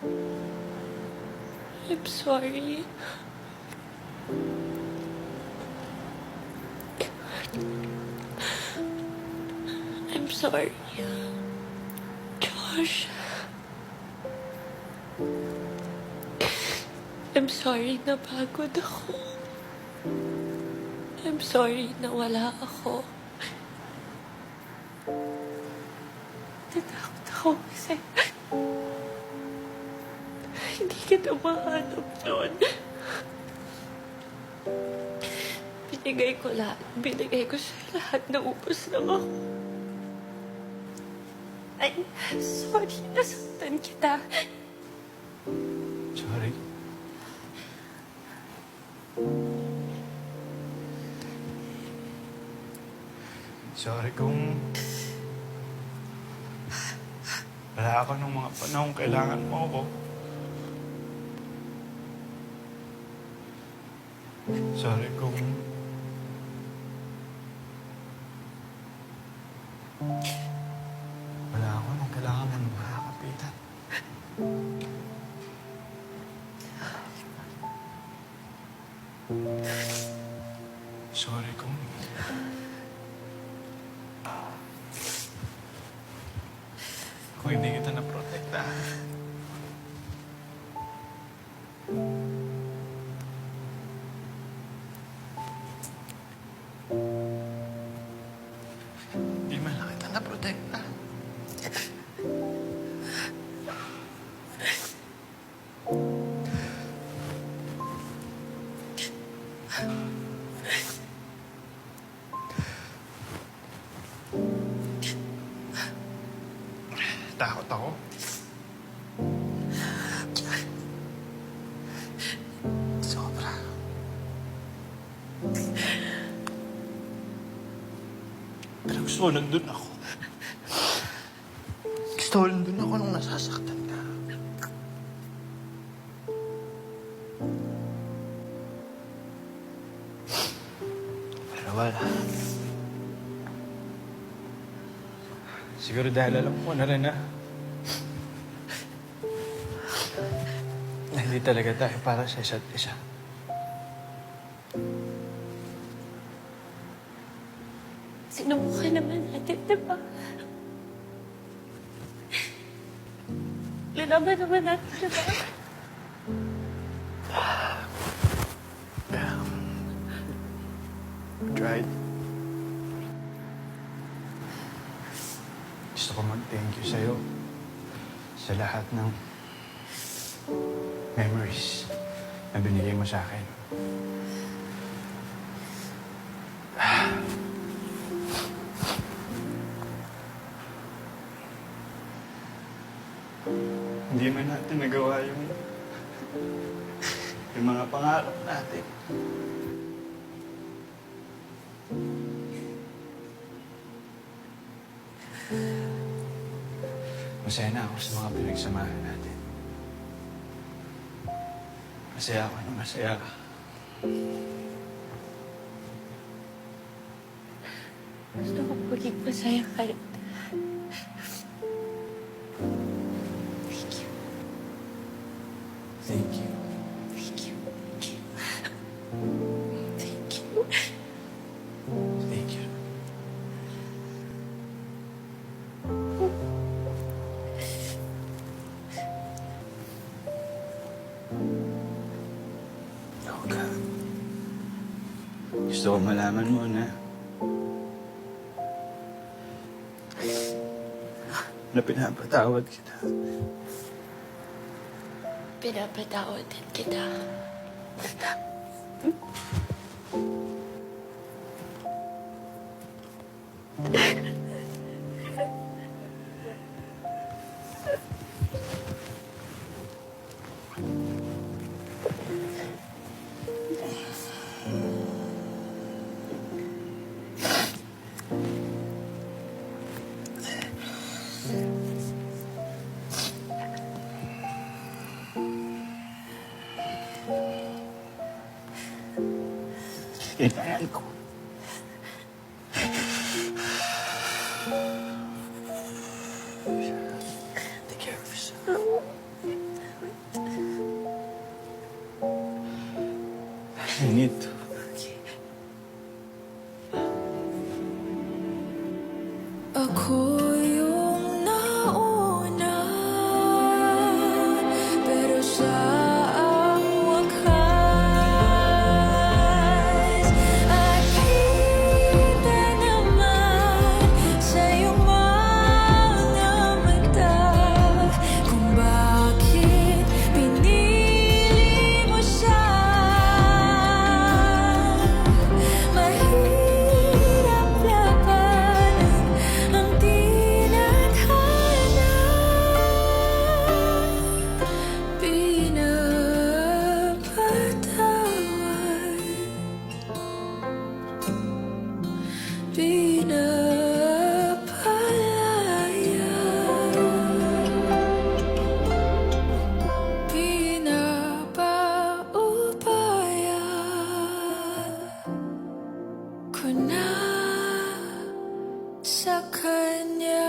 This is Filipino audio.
I'm sorry. I'm sorry. Josh. I'm sorry na pagod ako. I'm sorry na wala ako. Natakot ako kasi hindi kita mahanap doon. Binigay ko lahat. Binigay ko sa lahat. Naubos lang ako. Ay, sorry. Nasaktan kita. Sorry. Sorry kung... Wala ako nung mga panahon kailangan mo ako. Sorry kung... Wala ako nung kailangan ng mga kapitan. Sorry kung... Kung hindi kita. Hindi Takot ako. Sobra. Pero gusto ko nandun ako. Gusto ko nandun ako nung nasasaktan Siguro dahil alam ko na rin na hindi talaga tayo para sa isa't isa. Sinubukan naman natin, di ba? Lalaban naman natin, di ba? Gusto ko mag-thank you sa'yo sa lahat ng memories na binigay mo sa akin. Hindi man natin nagawa yung yung mga pangarap natin. Masaya na ako sa mga pinagsamahan natin. Masaya ako na masaya ka. Gusto ko maging masaya ka rin. Oh, God. Gusto ko malaman mo na na pinapatawad kita. Pinapatawad din kita. Kailangan ko. na sa kanya.